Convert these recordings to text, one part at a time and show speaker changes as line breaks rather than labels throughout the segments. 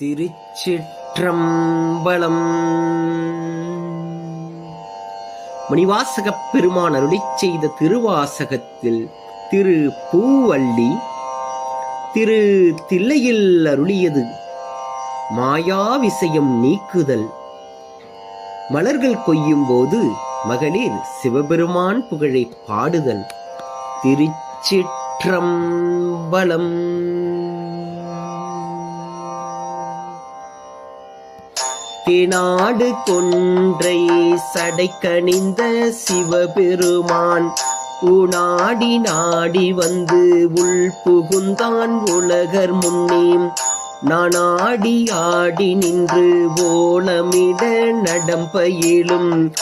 திருச்சிற்றம்பலம். மணிவாசகப் பெருமான் அருளி செய்த திருவாசகத்தில் திரு பூவள்ளி திரு தில்லையில் அருளியது மாயா விஷயம் நீக்குதல். மலர்கள் கொய்யும் போது மகளிர் சிவபெருமான் புகழை பாடுதல். திருச்சிற்றம்பலம். தேநாடு கொன்றை சடைக்கணிந்த சிவபெருமான். உனாடி நாடி வந்து உள் புகுந்தான் உலகர் முன்னே நானாடி ஆடி நின்று ஓலமிட நடம்பயிலும்.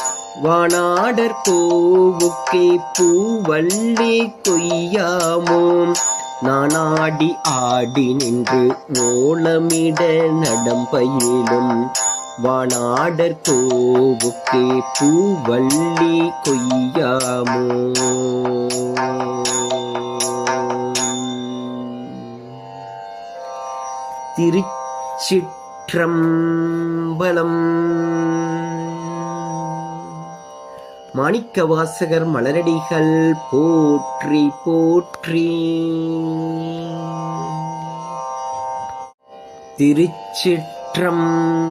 வானாடர் கோவுக்கே பூவள்ளி கொய்யாமோ நானாடி ஆடி நின்று ஓலமிட நடம்பயிலும். வானாடர் கோவுக்கே பூவள்ளி கொய்யாமோ? திருச்சிற்றம்பலம். மாணிக்க வாசகர் மலரடிகள் போற்றி போற்றி. திருச்சிற்றம்